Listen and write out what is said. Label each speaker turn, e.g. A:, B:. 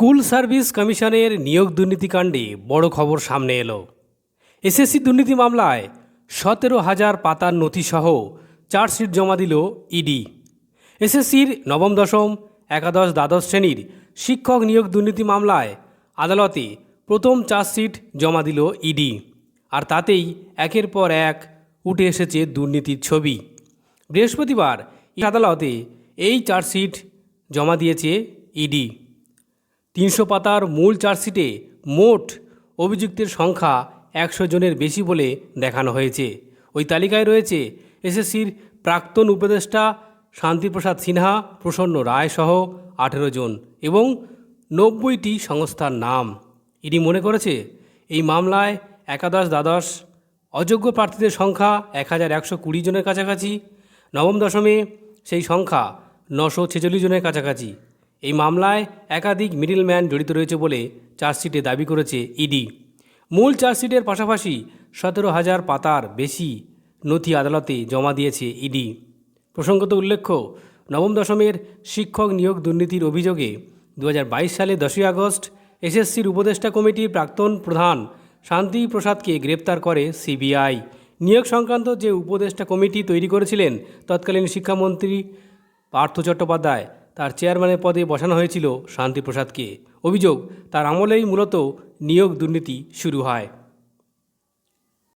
A: School service কমিশনের নিয়োগ দুর্নীতিকাণ্ডে বড় খবর সামনে এলো। এসএসসি দুর্নীতি মামলায় সতেরো হাজার পাতার নথিসহ চার্জশিট জমা দিল ইডি। এসএসসির নবম, দশম, একাদশ, দ্বাদশ শ্রেণির শিক্ষক নিয়োগ দুর্নীতি মামলায় আদালতে প্রথম চার্জশিট জমা দিল ইডি। আর তাতেই একের পর এক উঠে এসেছে দুর্নীতির ছবি। বৃহস্পতিবার আদালতে এই চার্জশিট জমা দিয়েছে ইডি। তিনশো পাতার মূল চার্জশিটে মোট অভিযুক্তের সংখ্যা একশো জনের বেশি বলে দেখানো হয়েছে। ওই তালিকায় রয়েছে এসএসসির প্রাক্তন উপদেষ্টা শান্তিপ্রসাদ সিনহা, প্রসন্ন রায় সহ আঠেরো জন এবং নব্বইটি সংস্থার নাম। ইডি মনে করেছে, এই মামলায় একাদশ, দ্বাদশ, অযোগ্য প্রার্থীদের সংখ্যা এক হাজার একশো কুড়ি জনের কাছাকাছি, নবম দশমে সেই সংখ্যা নশো ছেচল্লিশ জনের কাছাকাছি। এই মামলায় একাধিক মিডলম্যান জড়িত রয়েছে বলে চার্জশিটে দাবি করেছে ইডি। মূল চার্জশিটের পাশাপাশি সতেরো হাজার পাতার বেশি নথি আদালতে জমা দিয়েছে ইডি। প্রসঙ্গত উল্লেখ্য, নবম দশমের শিক্ষক নিয়োগ দুর্নীতির অভিযোগে দু হাজার বাইশ সালে দশই আগস্ট এসএসসির উপদেষ্টা কমিটির প্রাক্তন প্রধান শান্তি প্রসাদকে গ্রেপ্তার করে সিবিআই। নিয়োগ সংক্রান্ত যে উপদেষ্টা কমিটি তৈরি করেছিলেন তৎকালীন শিক্ষামন্ত্রী পার্থ চট্টোপাধ্যায় তার চেয়ারম্যানের পদে বসানো হয়েছিল শান্তিপ্রসাদকে। অভিযোগ তার আমলেই মূলত নিয়োগ দুর্নীতি শুরু হয়।